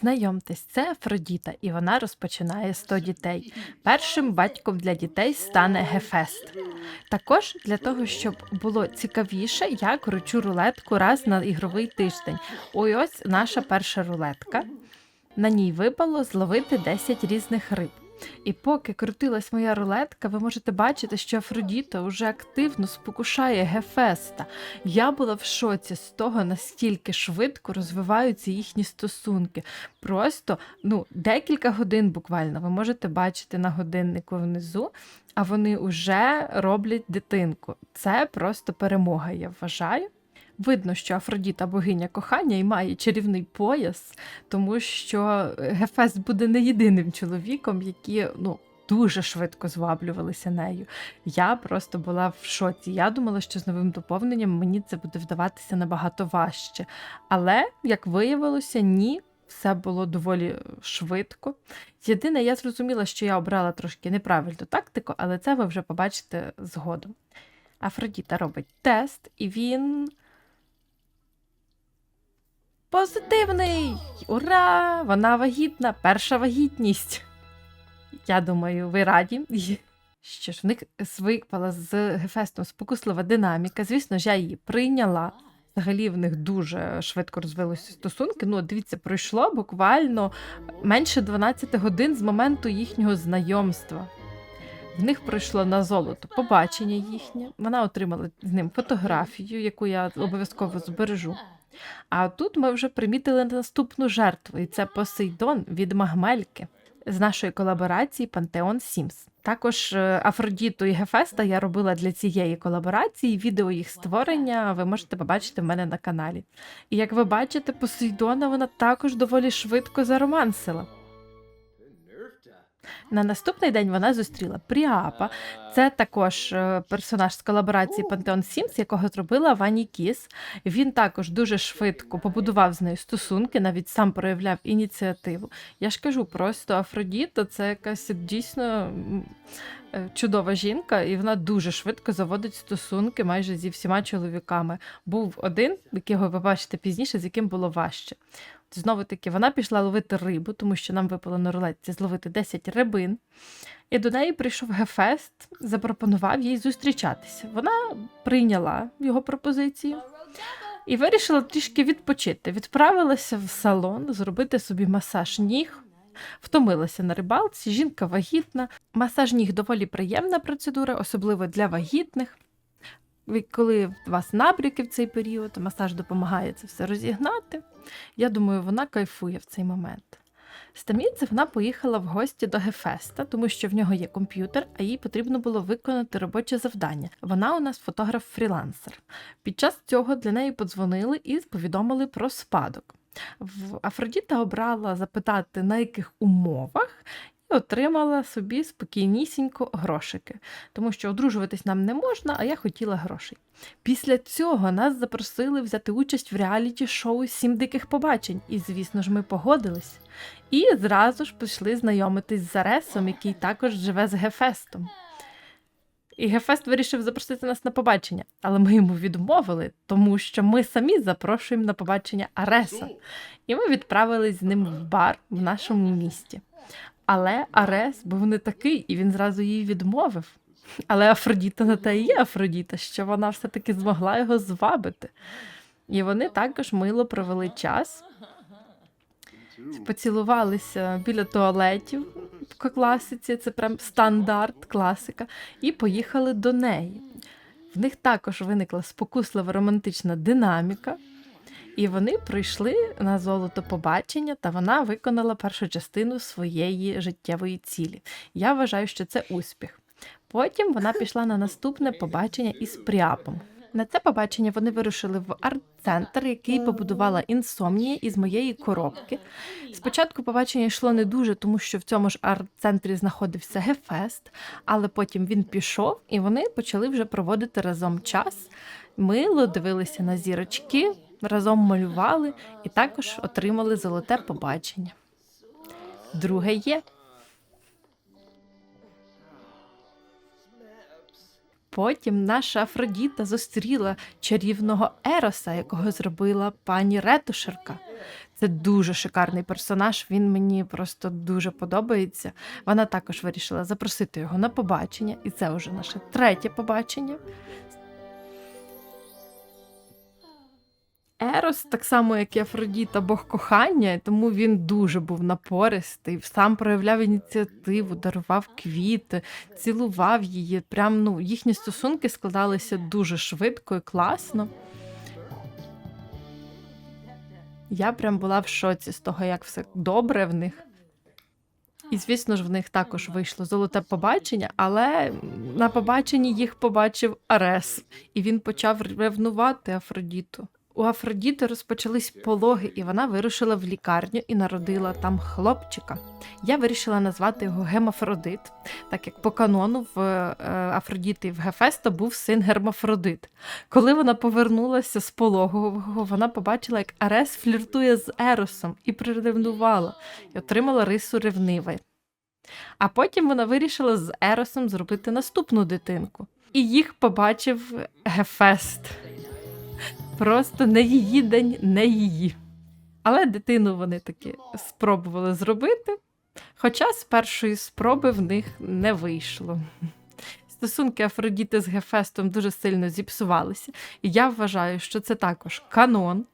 Знайомтесь, це Афродіта, і вона розпочинає 100 дітей. Першим батьком для дітей стане Гефест. Також для того, щоб було цікавіше, я кручу рулетку раз на ігровий тиждень. Ой, ось наша перша рулетка. На ній випало зловити 10 різних риб. І поки крутилась моя рулетка, ви можете бачити, що Афродіта вже активно спокушає Гефеста. Я була в шоці з того, наскільки швидко розвиваються їхні стосунки. Просто ну, декілька годин буквально ви можете бачити на годиннику внизу, а вони вже роблять дитинку. Це просто перемога, я вважаю. Видно, що Афродіта богиня кохання і має чарівний пояс, тому що Гефест буде не єдиним чоловіком, які ну, дуже швидко зваблювалися нею. Я просто була в шоці. Я думала, що з новим доповненням мені це буде вдаватися набагато важче. Але, як виявилося, ні. Все було доволі швидко. Єдине, я зрозуміла, що я обрала трошки неправильну тактику, але це ви вже побачите згодом. Афродіта робить тест, і він Позитивний! Ура! Вона вагітна! Перша вагітність. Я думаю, ви раді. Що ж, в них випала з Гефестом спокуслива динаміка. Звісно ж, я її прийняла. Взагалі в них дуже швидко розвилися стосунки. Ну, дивіться, пройшло буквально менше 12 годин з моменту їхнього знайомства. В них пройшло на золото побачення їхнє. Вона отримала з ним фотографію, яку я обов'язково збережу. А тут ми вже примітили наступну жертву, і це Посейдон від Магмельки з нашої колаборації Пантеон Сімс. Також е, Афродіту і Гефеста я робила для цієї колаборації. Відео їх створення ви можете побачити в мене на каналі. І як ви бачите, Посейдона вона також доволі швидко заромансила. На наступний день вона зустріла Пріапа. Це також е, персонаж з колаборації Пантеон Сімс, якого зробила Вані Кіс. Він також дуже швидко побудував з нею стосунки, навіть сам проявляв ініціативу. Я ж кажу, просто Афродіта це якась дійсно е, чудова жінка, і вона дуже швидко заводить стосунки майже зі всіма чоловіками. Був один, якого ви бачите пізніше, з яким було важче. Знову таки, вона пішла ловити рибу, тому що нам випало на рулетці зловити 10 рибин. І до неї прийшов Гефест, запропонував їй зустрічатися. Вона прийняла його пропозицію і вирішила трішки відпочити. Відправилася в салон зробити собі масаж ніг. Втомилася на рибалці, жінка вагітна. Масаж ніг доволі приємна процедура, особливо для вагітних. Коли у вас набряки в цей період, масаж допомагає це все розігнати. Я думаю, вона кайфує в цей момент. З Тамідзе вона поїхала в гості до Гефеста, тому що в нього є комп'ютер, а їй потрібно було виконати робоче завдання. Вона у нас фотограф-фрілансер. Під час цього для неї подзвонили і повідомили про спадок. Афродіта обрала запитати, на яких умовах, і отримала собі спокійнісінько грошики, тому що одружуватись нам не можна, а я хотіла грошей. Після цього нас запросили взяти участь в реаліті-шоу Сім диких побачень, і, звісно ж, ми погодились. І зразу ж пішли знайомитись з Аресом, який також живе з Гефестом. І Гефест вирішив запросити нас на побачення, але ми йому відмовили, тому що ми самі запрошуємо на побачення Ареса. І ми відправились з ним в бар в нашому місті. Але Арес був не такий, і він зразу їй відмовив. Але Афродіта на те і є Афродіта, що вона все-таки змогла його звабити. І вони також мило провели час, поцілувалися біля туалетів в класиці, це прям стандарт, класика, і поїхали до неї. В них також виникла спокуслива романтична динаміка. І вони прийшли на золото побачення, та вона виконала першу частину своєї життєвої цілі. Я вважаю, що це успіх. Потім вона пішла на наступне побачення із Пріапом. На це побачення вони вирушили в арт-центр, який побудувала інсомнія із моєї коробки. Спочатку побачення йшло не дуже, тому що в цьому ж арт-центрі знаходився Гефест, але потім він пішов, і вони почали вже проводити разом час. Мило дивилися на зірочки, разом малювали і також отримали золоте побачення. Друге є. Потім наша Афродіта зустріла чарівного Ероса, якого зробила пані ретушерка. Це дуже шикарний персонаж. Він мені просто дуже подобається. Вона також вирішила запросити його на побачення, і це вже наше третє побачення. Ерос, так само як і Афродіта, Бог кохання, тому він дуже був напористий, сам проявляв ініціативу, дарував квіти, цілував її. Прям ну, їхні стосунки складалися дуже швидко і класно. Я прям була в шоці з того, як все добре в них. І, звісно ж, в них також вийшло золоте побачення, але на побаченні їх побачив Арес, і він почав ревнувати Афродіту. У Афродіти розпочались пологи, і вона вирушила в лікарню і народила там хлопчика. Я вирішила назвати його Гемафродит, так як по канону в е, Афродіти в Гефеста був син Гермафродит. Коли вона повернулася з пологового, вона побачила, як Арес фліртує з Еросом і приревнувала, і отримала рису ревнивої. А потім вона вирішила з Еросом зробити наступну дитинку. І їх побачив Гефест. Просто не її день, не її. Але дитину вони таки спробували зробити, хоча з першої спроби в них не вийшло. Стосунки Афродіти з Гефестом дуже сильно зіпсувалися, і я вважаю, що це також канон.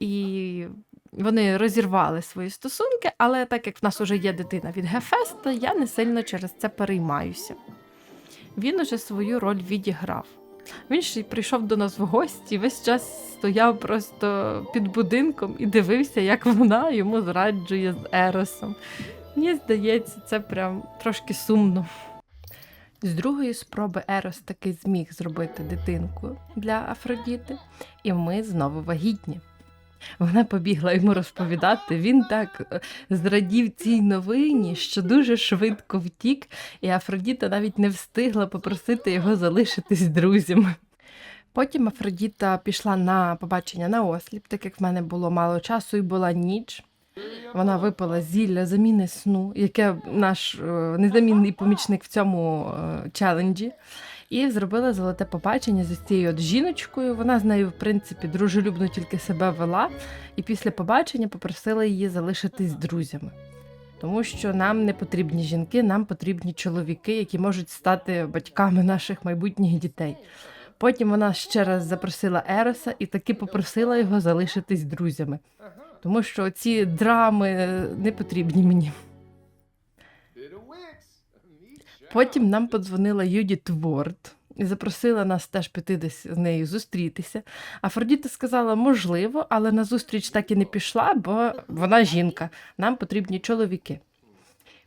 І вони розірвали свої стосунки, але так як в нас вже є дитина від Гефеста, я не сильно через це переймаюся. Він уже свою роль відіграв. Він ще прийшов до нас в гості, весь час стояв просто під будинком і дивився, як вона йому зраджує з Еросом. Мені здається, це прям трошки сумно. З другої спроби Ерос таки зміг зробити дитинку для Афродіти, і ми знову вагітні. Вона побігла йому розповідати. Він так е, зрадів цій новині, що дуже швидко втік, і Афродіта навіть не встигла попросити його залишитись друзями. Потім Афродіта пішла на побачення на осліп, так як в мене було мало часу і була ніч. Вона випила зілля заміни сну, яке наш е, незамінний помічник в цьому е, челенджі. І зробила золоте побачення з цією от жіночкою. Вона з нею, в принципі, дружелюбно тільки себе вела, і після побачення попросила її залишитись друзями. Тому що нам не потрібні жінки, нам потрібні чоловіки, які можуть стати батьками наших майбутніх дітей. Потім вона ще раз запросила Ероса і таки попросила його залишитись друзями, тому що ці драми не потрібні мені. Потім нам подзвонила Юдіт Ворд і запросила нас теж піти десь з нею зустрітися. Афродіта сказала, можливо, але на зустріч так і не пішла, бо вона жінка, нам потрібні чоловіки.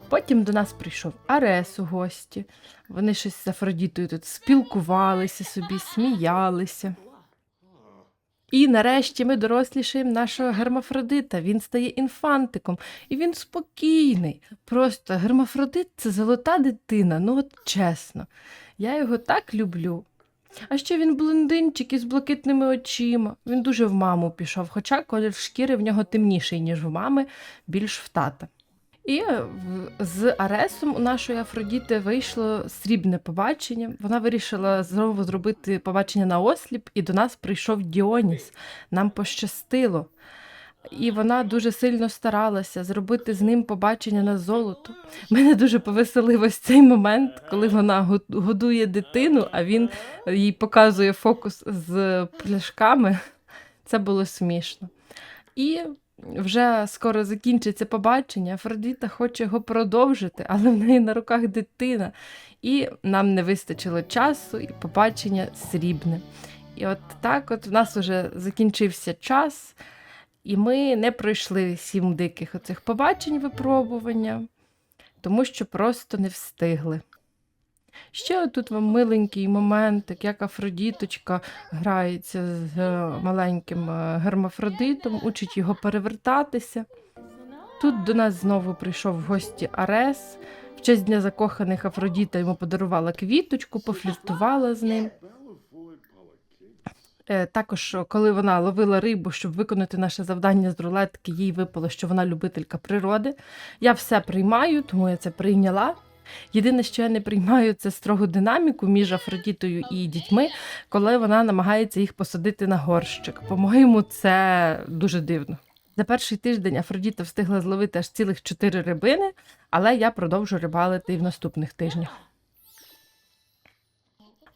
Потім до нас прийшов Арес у гості. Вони щось з Афродітою тут спілкувалися собі, сміялися. І нарешті ми дорослішаємо нашого гермафродита. Він стає інфантиком, і він спокійний. Просто гермафродит це золота дитина, ну от чесно. Я його так люблю. А ще він блондинчик із блакитними очима. Він дуже в маму пішов, хоча колір шкіри в нього темніший, ніж в мами, більш в тата. І з Аресом у нашої Афродіти вийшло срібне побачення. Вона вирішила знову зробити побачення на осліп, і до нас прийшов Діоніс. Нам пощастило. І вона дуже сильно старалася зробити з ним побачення на золото. Мене дуже повеселив ось цей момент, коли вона годує дитину, а він їй показує фокус з пляшками. Це було смішно. І вже скоро закінчиться побачення. Афродіта хоче його продовжити, але в неї на руках дитина. І нам не вистачило часу, і побачення срібне. І от так, от в нас вже закінчився час, і ми не пройшли сім диких оцих побачень випробування, тому що просто не встигли. Ще тут вам миленький моментик, як Афродіточка грається з е, маленьким е, гермафродитом, учить його перевертатися. Тут до нас знову прийшов в гості Арес. В честь дня закоханих Афродіта йому подарувала квіточку, пофліртувала з ним. Е, Також, коли вона ловила рибу, щоб виконати наше завдання з рулетки, їй випало, що вона любителька природи. Я все приймаю, тому я це прийняла. Єдине, що я не приймаю, це строгу динаміку між Афродітою і дітьми, коли вона намагається їх посадити на горщик. По-моєму, це дуже дивно. За перший тиждень Афродіта встигла зловити аж цілих чотири рибини, але я продовжу рибалити і в наступних тижнях.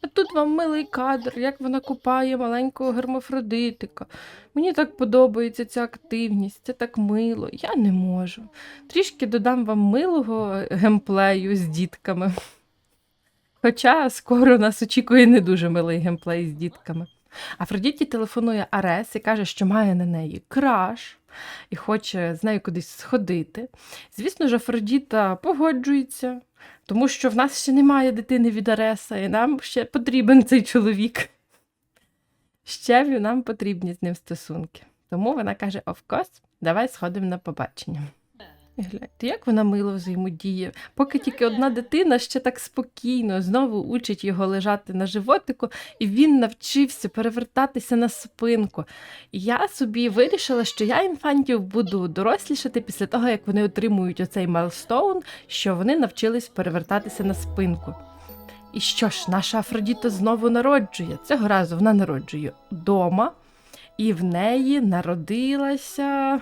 А тут вам милий кадр, як вона купає маленького гермафродитика. Мені так подобається ця активність, це так мило. Я не можу. Трішки додам вам милого геймплею з дітками. Хоча скоро нас очікує не дуже милий геймплей з дітками. Афродіті телефонує Арес і каже, що має на неї краш і хоче з нею кудись сходити. Звісно ж, Афродіта погоджується, тому що в нас ще немає дитини від Ареса, і нам ще потрібен цей чоловік. Ще нам потрібні з ним стосунки. Тому вона каже: of course, давай сходимо на побачення. Гляньте, як вона мило взаємодіє. Поки тільки одна дитина ще так спокійно знову учить його лежати на животику, і він навчився перевертатися на спинку. Я собі вирішила, що я інфантів буду дорослішати після того, як вони отримують оцей майлстоун, що вони навчились перевертатися на спинку. І що ж, наша Афродіта знову народжує. Цього разу вона народжує вдома, і в неї народилася.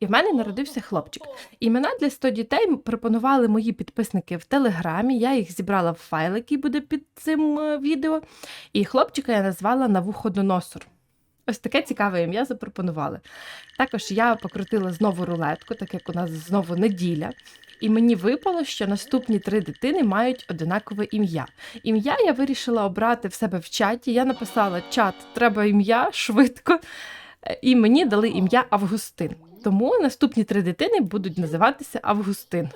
І в мене народився хлопчик. Імена для 100 дітей пропонували мої підписники в Телеграмі. Я їх зібрала в файл, який буде під цим е, відео. І хлопчика я назвала Навуходоносор. Ось таке цікаве ім'я запропонували. Також я покрутила знову рулетку, так як у нас знову неділя. І мені випало, що наступні три дитини мають одинакове ім'я. Ім'я я вирішила обрати в себе в чаті. Я написала чат, треба ім'я швидко. Е, І мені дали ім'я Августин. Тому наступні три дитини будуть називатися Августин.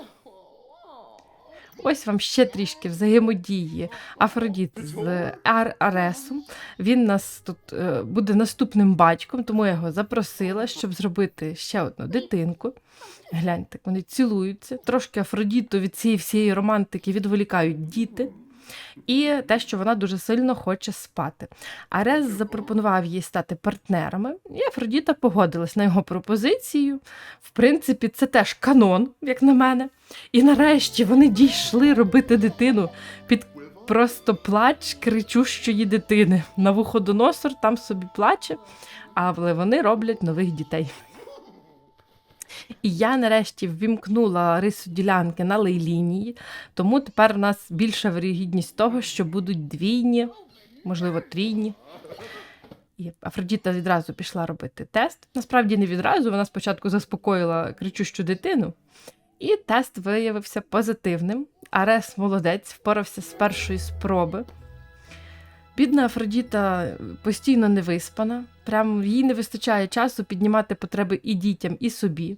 Ось вам ще трішки взаємодії Афродіт з Аресом. Він нас тут е, буде наступним батьком, тому я його запросила, щоб зробити ще одну дитинку. Гляньте, вони цілуються. Трошки Афродіту від цієї всієї романтики відволікають діти. І те, що вона дуже сильно хоче спати. Арес запропонував їй стати партнерами, і Афродіта погодилась на його пропозицію. В принципі, це теж канон, як на мене. І нарешті вони дійшли робити дитину під просто плач кричущої дитини. На вуходоносор там собі плаче, але вони роблять нових дітей. І я нарешті ввімкнула рису ділянки на лейлінії, тому тепер у нас більша вирогідність того, що будуть двійні, можливо, трійні. І Афродіта відразу пішла робити тест. Насправді не відразу, вона спочатку заспокоїла кричущу дитину, і тест виявився позитивним. Арес молодець, впорався з першої спроби. Бідна Афродіта постійно не виспана, прям їй не вистачає часу піднімати потреби і дітям, і собі.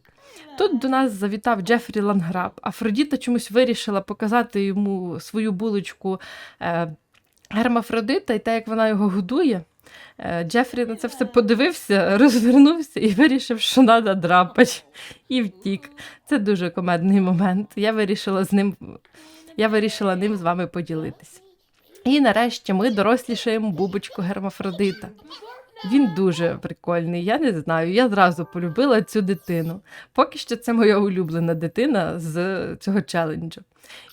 Тут до нас завітав Джефрі Ланграб. Афродіта чомусь вирішила показати йому свою булочку е, гермафродита і те, як вона його годує. Е, Джефрі на це все подивився, розвернувся і вирішив, що треба драпати. І втік. Це дуже комедний момент. Я вирішила з ним, я вирішила ним з вами поділитися. І нарешті ми дорослішаємо бубочку гермафродита. Він дуже прикольний. Я не знаю. Я зразу полюбила цю дитину. Поки що це моя улюблена дитина з цього челенджу.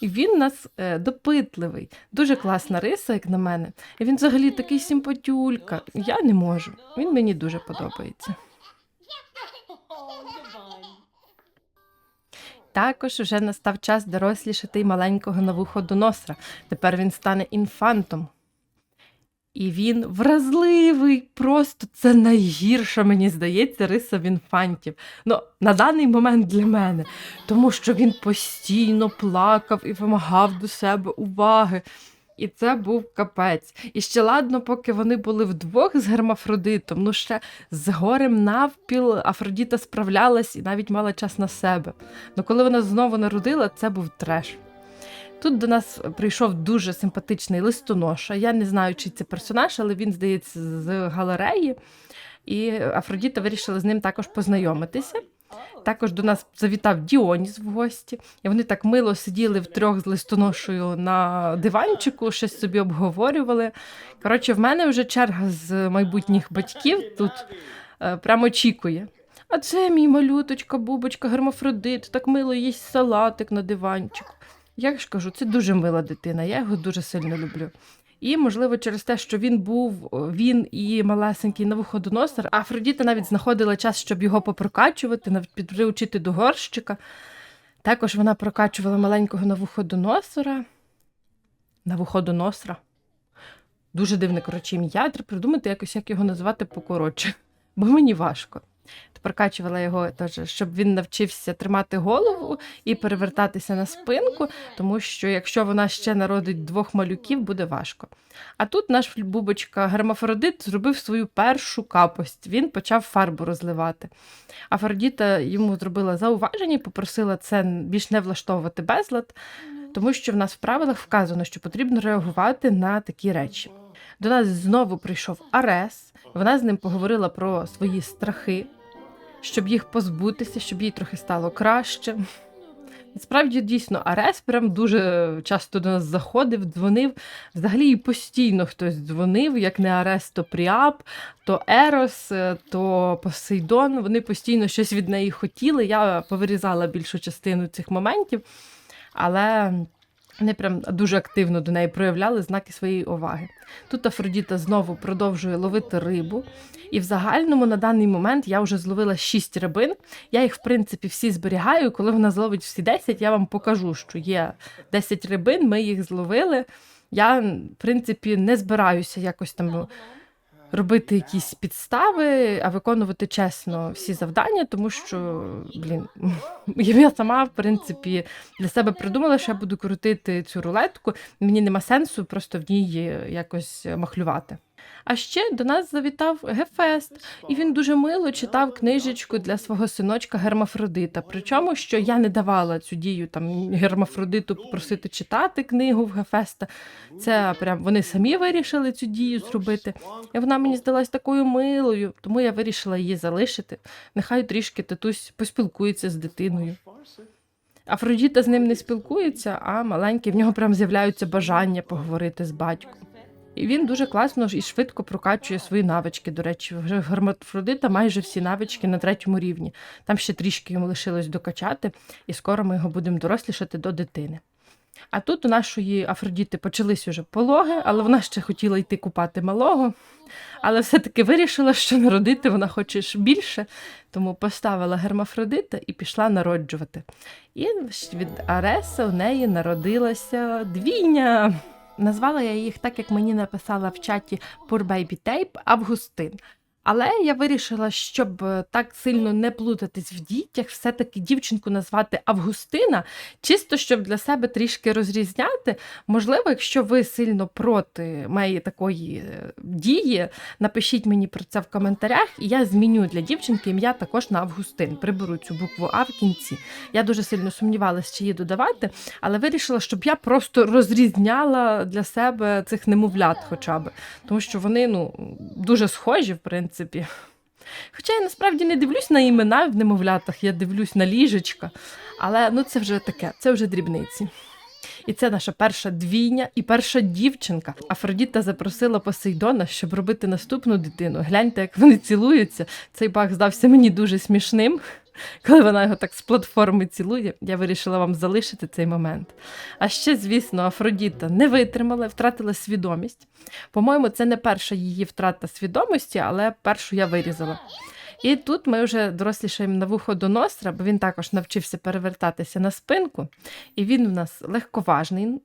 І він у нас е, допитливий, дуже класна риса, як на мене. І він взагалі такий симпатюлька. Я не можу. Він мені дуже подобається. Також вже настав час дорослішати й маленького новоходоносра. Тепер він стане інфантом. І він вразливий, просто це найгірша, мені здається, риса в інфантів. Ну, на даний момент для мене, тому що він постійно плакав і вимагав до себе уваги. І це був капець. І ще ладно, поки вони були вдвох з гермафродитом, ну ще з горем навпіл Афродіта справлялась і навіть мала час на себе. Ну коли вона знову народила, це був треш. Тут до нас прийшов дуже симпатичний листоноша. Я не знаю, чи це персонаж, але він, здається, з галереї. І Афродіта вирішила з ним також познайомитися. Також до нас завітав Діоніс в гості, і вони так мило сиділи втрьох з листоношою на диванчику, щось собі обговорювали. Коротше, в мене вже черга з майбутніх батьків тут е, прямо очікує. А це мій малюточка, бубочка, гермафродит, так мило їсть салатик на диванчику. Я ж кажу, це дуже мила дитина, я його дуже сильно люблю. І, можливо, через те, що він був він і малесенький Навуходоносор, Афродіта навіть знаходила час, щоб його попрокачувати, навіть підприучити до горщика. Також вона прокачувала маленького Навуходоносора. Навуходоносора. Дуже дивне, коротше, ім'я. Треба придумати якось, як його назвати покоротше, бо мені важко. Прокачувала його теж, щоб він навчився тримати голову і перевертатися на спинку, тому що якщо вона ще народить двох малюків, буде важко. А тут наш бубочка Гермафродит зробив свою першу капость. Він почав фарбу розливати. Афродіта йому зробила зауваження і попросила це більш не влаштовувати безлад, тому що в нас в правилах вказано, що потрібно реагувати на такі речі. До нас знову прийшов Арес. Вона з ним поговорила про свої страхи, щоб їх позбутися, щоб їй трохи стало краще. Насправді, дійсно, Арес прям дуже часто до нас заходив, дзвонив. Взагалі постійно хтось дзвонив, як не Арес, то Пріап, то Ерос, е, то Посейдон. Вони постійно щось від неї хотіли. Я повирізала більшу частину цих моментів, але вони прям дуже активно до неї проявляли знаки своєї уваги. Тут Афродіта знову продовжує ловити рибу. І в загальному на даний момент я вже зловила 6 рибин. Я їх, в принципі, всі зберігаю. Коли вона зловить всі 10, я вам покажу, що є 10 рибин, ми їх зловили. Я, в принципі, не збираюся якось там робити якісь підстави, а виконувати чесно всі завдання, тому що, блін, я сама, в принципі, для себе придумала, що я буду крутити цю рулетку. Мені нема сенсу просто в ній якось махлювати. А ще до нас завітав Гефест, і він дуже мило читав книжечку для свого синочка Гермафродита. Причому, що я не давала цю дію там Гермафродиту попросити читати книгу в Гефеста. Це прям вони самі вирішили цю дію зробити. І вона мені здалась такою милою, тому я вирішила її залишити. Нехай трішки татусь поспілкується з дитиною. Афродіта з ним не спілкується, а маленький в нього прям з'являються бажання поговорити з батьком. І він дуже класно і швидко прокачує свої навички. До речі, вже Гермафродита майже всі навички на третьому рівні. Там ще трішки йому лишилось докачати, і скоро ми його будемо дорослішати до дитини. А тут у нашої Афродіти почались уже пологи, але вона ще хотіла йти купати малого. Але все-таки вирішила, що народити вона хоче більше, тому поставила гермафродита і пішла народжувати. І від Ареса в неї народилася двійня. Назвала я їх так, як мені написала в чаті Poor Baby Tape Августин. Але я вирішила, щоб е, так сильно не плутатись в дітях, все-таки дівчинку назвати Августина, чисто щоб для себе трішки розрізняти. Можливо, якщо ви сильно проти моєї такої е, дії, напишіть мені про це в коментарях, і я зміню для дівчинки ім'я також на Августин. Приберу цю букву А в кінці. Я дуже сильно сумнівалася, чи її додавати, але вирішила, щоб я просто розрізняла для себе цих немовлят, хоча б, тому що вони ну дуже схожі, в принципі. Хоча я насправді не дивлюсь на імена в немовлятах, я дивлюсь на ліжечка. Але ну це вже таке, це вже дрібниці. І це наша перша двійня і перша дівчинка. Афродіта запросила Посейдона, щоб робити наступну дитину. Гляньте, як вони цілуються. Цей бах здався мені дуже смішним. Коли вона його так з платформи цілує, я вирішила вам залишити цей момент. А ще, звісно, Афродіта не витримала, втратила свідомість. По-моєму, це не перша її втрата свідомості, але першу я вирізала. І тут ми вже дорослішаємо на вухо до Ностра, бо він також навчився перевертатися на спинку, і він у нас легковажний.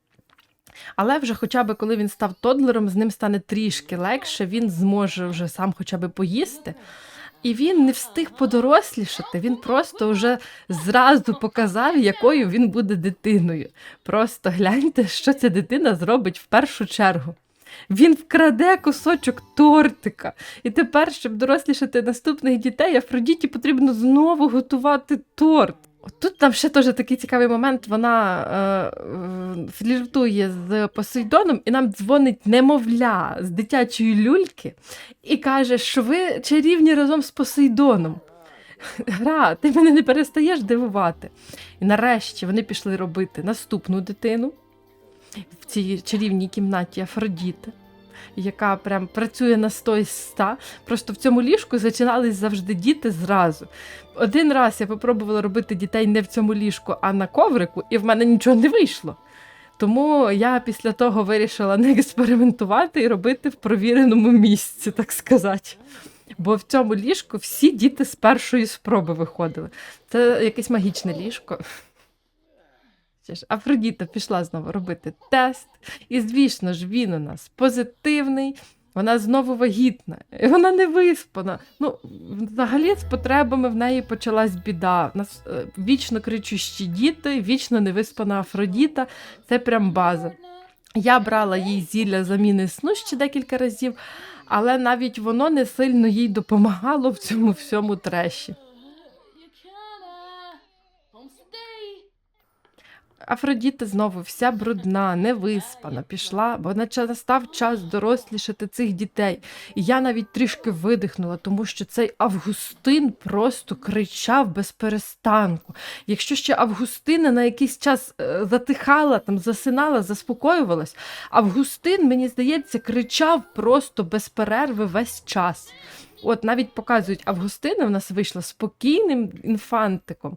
Але вже хоча б коли він став тодлером, з ним стане трішки легше, він зможе вже сам хоча б поїсти. І він не встиг подорослішати, він просто вже зразу показав, якою він буде дитиною. Просто гляньте, що ця дитина зробить в першу чергу. Він вкраде кусочок тортика. І тепер, щоб дорослішати наступних дітей, Афродіті потрібно знову готувати торт. Тут там ще теж такий цікавий момент. Вона е, фліртує з Посейдоном і нам дзвонить немовля з дитячої люльки і каже, що ви чарівні разом з Посейдоном. Гра, ти мене не перестаєш дивувати. І нарешті вони пішли робити наступну дитину в цій чарівній кімнаті Афродіти. Яка прям працює на 100 із 100. Просто в цьому ліжку зачинались завжди діти зразу. Один раз я попробувала робити дітей не в цьому ліжку, а на коврику, і в мене нічого не вийшло. Тому я після того вирішила не експериментувати і робити в провіреному місці, так сказати. Бо в цьому ліжку всі діти з першої спроби виходили. Це якесь магічне ліжко. Афродіта пішла знову робити тест, і звісно ж, він у нас позитивний. Вона знову вагітна, і вона не виспана. Ну, взагалі, з потребами в неї почалась біда. Нас е, вічно кричущі діти, вічно невиспана Афродіта. Це прям база. Я брала їй зілля заміни сну ще декілька разів, але навіть воно не сильно їй допомагало в цьому всьому треші. Афродіта знову вся брудна, невиспана, пішла, бо настав час дорослішати цих дітей. І я навіть трішки видихнула, тому що цей Августин просто кричав без перестанку. Якщо ще Августина на якийсь час е, затихала, там засинала, заспокоювалась, Августин, мені здається, кричав просто без перерви весь час. От навіть показують, Августина в нас вийшла спокійним інфантиком.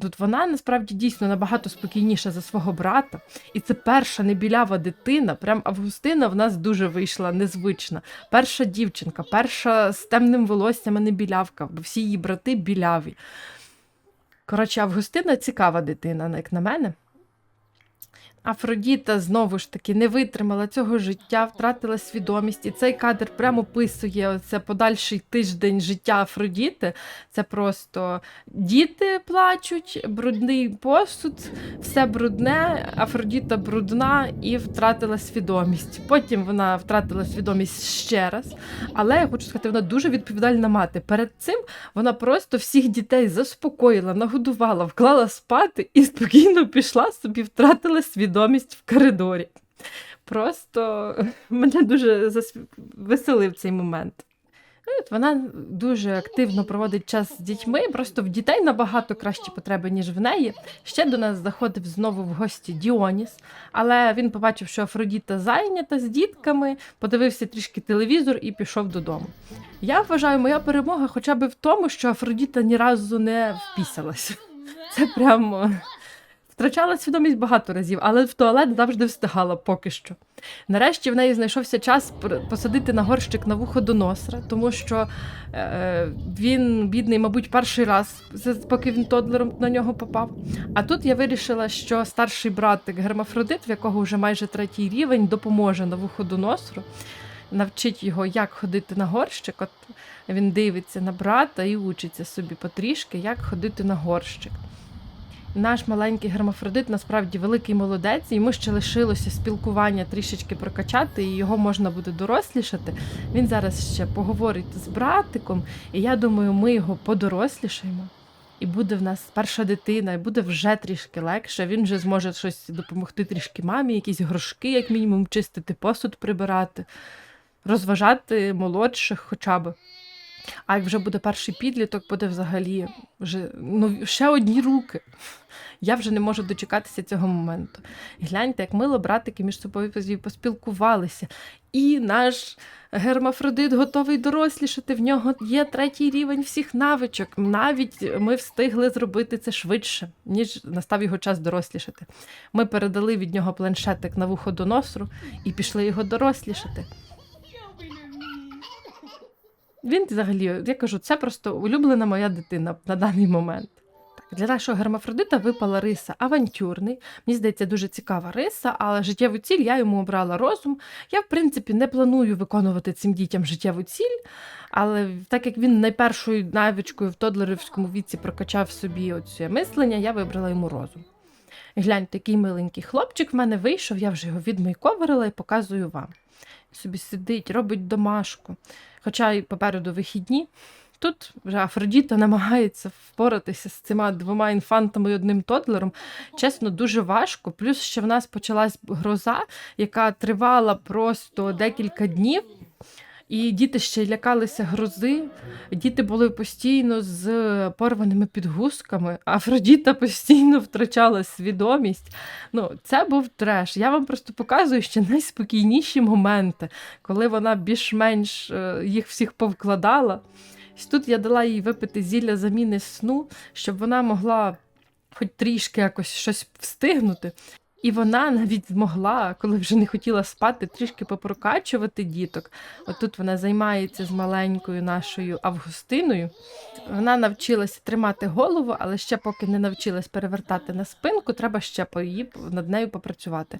Тут вона насправді дійсно набагато спокійніша за свого брата, і це перша небілява дитина. Прям Августина в нас дуже вийшла незвична. Перша дівчинка, перша з темним волоссям, а не білявка, бо всі її брати біляві. Коротше, Августина цікава дитина, як на мене. Афродіта знову ж таки не витримала цього життя, втратила свідомість, і цей кадр прямо описує оце подальший тиждень життя Афродіти. Це просто діти плачуть, брудний посуд, все брудне, Афродіта брудна і втратила свідомість. Потім вона втратила свідомість ще раз. Але я хочу сказати, вона дуже відповідальна мати. Перед цим вона просто всіх дітей заспокоїла, нагодувала, вклала спати і спокійно пішла собі, втратила свідомість в коридорі. Просто мене дуже засв... веселив цей момент. Ну, Вона дуже активно проводить час з дітьми, просто в дітей набагато кращі потреби, ніж в неї. Ще до нас заходив знову в гості Діоніс, але він побачив, що Афродіта зайнята з дітками, подивився трішки телевізор і пішов додому. Я вважаю, моя перемога хоча б в тому, що Афродіта ні разу не впісалась. Це прямо втрачала свідомість багато разів, але в туалет завжди встигала поки що. Нарешті в неї знайшовся час посадити на горщик на вухо до носра, тому що е, він, бідний, мабуть, перший раз, поки він тодлером на нього попав. А тут я вирішила, що старший братик Гермафродит, в якого вже майже третій рівень, допоможе на вухо до носру, навчить його, як ходити на горщик. От він дивиться на брата і учиться собі потрішки, як ходити на горщик. Наш маленький гермафродит насправді великий молодець, йому ще лишилося спілкування трішечки прокачати, і його можна буде дорослішати. Він зараз ще поговорить з братиком, і я думаю, ми його подорослішаємо. І буде в нас перша дитина, і буде вже трішки легше. Він вже зможе щось допомогти трішки мамі, якісь грошки, як мінімум, чистити посуд, прибирати, розважати молодших хоча б. А як вже буде перший підліток, буде взагалі вже ну, ще одні руки. Я вже не можу дочекатися цього моменту. Гляньте, як мило братики між собою поспілкувалися. І наш гермафродит готовий дорослішати. В нього є третій рівень всіх навичок. Навіть ми встигли зробити це швидше, ніж настав його час дорослішати. Ми передали від нього планшетик на вухо до носру і пішли його дорослішати. Він взагалі, я кажу, це просто улюблена моя дитина на даний момент. Для нашого гермафродита випала риса авантюрний. Мені здається, дуже цікава риса, але життєву ціль я йому обрала розум. Я, в принципі, не планую виконувати цим дітям життєву ціль, але так як він найпершою навичкою в тодлерівському віці прокачав собі оце мислення, я вибрала йому розум. Гляньте, який миленький хлопчик в мене вийшов, я вже його відмейковерила і показую вам. Собі сидить, робить домашку. Хоча й попереду вихідні. Тут вже Афродіта намагається впоратися з цими двома інфантами і одним тодлером. Чесно, дуже важко. Плюс ще в нас почалась гроза, яка тривала просто декілька днів. І діти ще лякалися грози. Діти були постійно з порваними підгузками. а Афродіта постійно втрачала свідомість. Ну, це був треш. Я вам просто показую ще найспокійніші моменти, коли вона більш-менш е, їх всіх повкладала. Тут я дала їй випити зілля заміни сну, щоб вона могла хоч трішки якось щось встигнути. І вона навіть змогла, коли вже не хотіла спати, трішки попрокачувати діток. Отут вона займається з маленькою нашою Августиною. Вона навчилася тримати голову, але ще поки не навчилась перевертати на спинку, треба ще по її над нею попрацювати.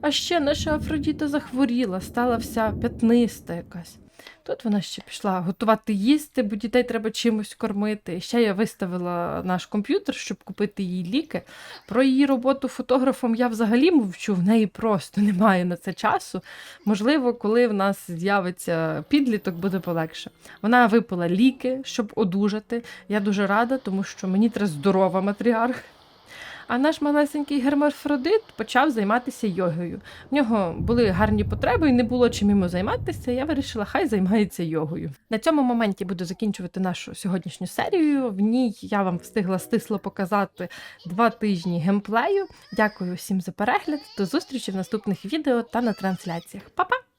А ще наша Афродіта захворіла, стала вся п'ятниста якась. Тут вона ще пішла готувати їсти, бо дітей треба чимось кормити. Ще я виставила наш комп'ютер, щоб купити їй ліки. Про її роботу фотографом я взагалі мовчу, в неї просто немає на це часу. Можливо, коли в нас з'явиться підліток, буде полегше. Вона випила ліки, щоб одужати. Я дуже рада, тому що мені треба здорова матріарх. А наш малесенький гермафродит почав займатися йогою. В нього були гарні потреби і не було чим йому займатися. Я вирішила, хай займається йогою. На цьому моменті буду закінчувати нашу сьогоднішню серію. В ній я вам встигла стисло показати два тижні геймплею. Дякую всім за перегляд. До зустрічі в наступних відео та на трансляціях. Па-па!